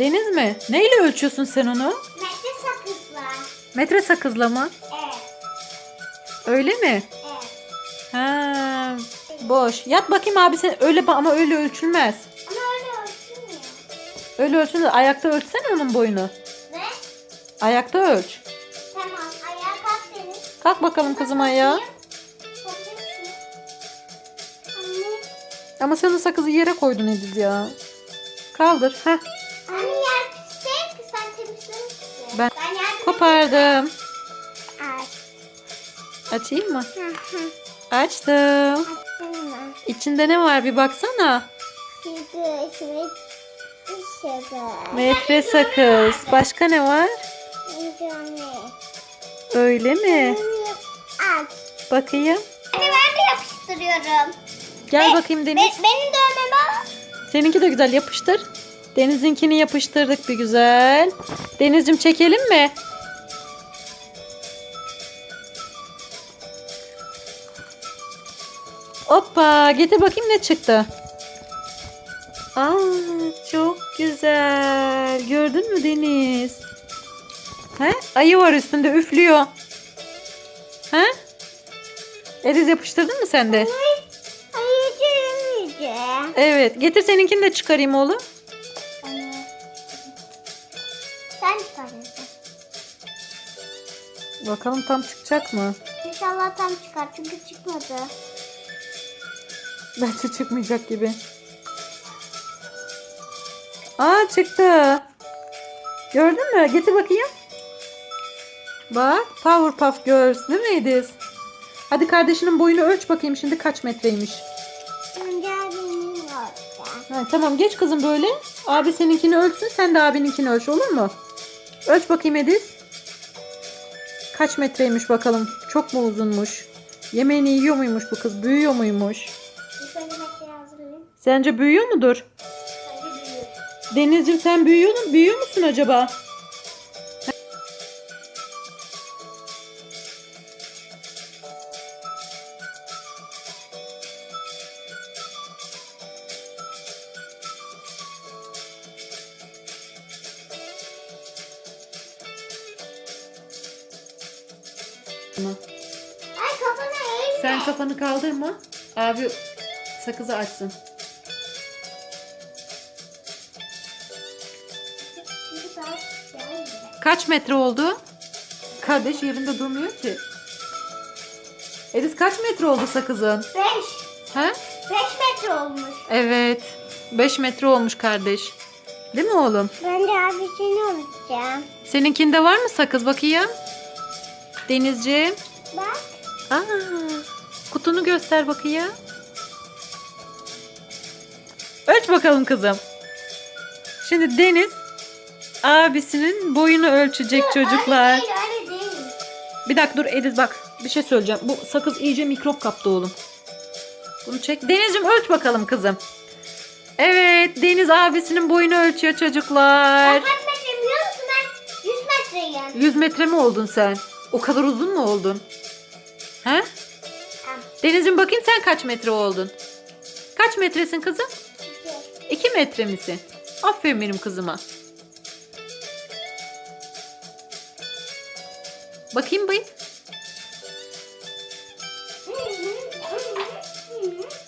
Deniz mi? Neyle ölçüyorsun sen onu? Metre sakızla. Metre sakızla mı? Evet. Öyle mi? Evet. Ha, boş. Yat bakayım abi sen öyle ama öyle ölçülmez. Ama öyle ölçülmüyor. Öyle ölçülmez. Ayakta ölçsene onun boyunu. Ve Ayakta ölç. tamam ayağa kalk Deniz. Kalk bakalım kızım ayağa. Bakayım. Anne. Ama sen o sakızı yere koydun Ediz ya. Kaldır. Heh. Anne yer sen temizlemişsin. Ben yardım Kopardım. Ay. Açayım mı? Hı hı. Açtım. Açsana. İçinde ne var bir baksana. Şimdi şimdi. Metre sakız. Başka ne var? Öyle mi? Aç. Bakayım. Anne ben de yapıştırıyorum. Gel Be- bakayım Be- Deniz. benim dövmeme. Seninki de güzel yapıştır. Deniz'inkini yapıştırdık bir güzel. Deniz'cim çekelim mi? Hoppa getir bakayım ne çıktı. Aa çok güzel. Gördün mü Deniz? He? Ayı var üstünde üflüyor. He? Ediz yapıştırdın mı sen de? Evet. Getir seninkini de çıkarayım oğlum. Bakalım tam çıkacak mı? İnşallah tam çıkar çünkü çıkmadı. Bence çıkmayacak gibi. Aa çıktı. Gördün mü? Getir bakayım. Bak Powerpuff Girls değil mi Ediz? Hadi kardeşinin boyunu ölç bakayım şimdi kaç metreymiş. Ha, tamam geç kızım böyle. Abi seninkini ölçsün sen de abininkini ölç olur mu? Ölç bakayım Ediz. Kaç metreymiş bakalım. Çok mu uzunmuş? Yemeğini yiyor muymuş bu kız? Büyüyor muymuş? Sence büyüyor mudur? Denizciğim sen büyüyor, mu- büyüyor musun acaba? Ay kafana eğme. Sen kafanı kaldırma. Abi sakızı açsın. Kaç metre oldu? Kardeş yerinde durmuyor ki. Ediz kaç metre oldu sakızın? Beş. Ha? Beş metre olmuş. Evet. 5 metre olmuş kardeş. Değil mi oğlum? Ben de abisini alacağım. Seninkinde var mı sakız bakayım? Denizciğim. Bak. Aa, kutunu göster bakayım. Ölç bakalım kızım. Şimdi Deniz abisinin boyunu ölçecek çocuklar. Öyle değil öyle değil. Bir dakika dur Ediz bak. Bir şey söyleyeceğim. Bu sakız iyice mikrop kaptı oğlum. Bunu çek. Deniz'cim ölç bakalım kızım. Evet Deniz abisinin boyunu ölçüyor Ben çocuklar. kaç metre biliyor musun ben? 100 metreyim. 100 metre mi oldun sen? O kadar uzun mu oldun? He? Deniz'cim bakayım sen kaç metre oldun? Kaç metresin kızım? 2 metre misin? Aferin benim kızıma. Bakayım bayım.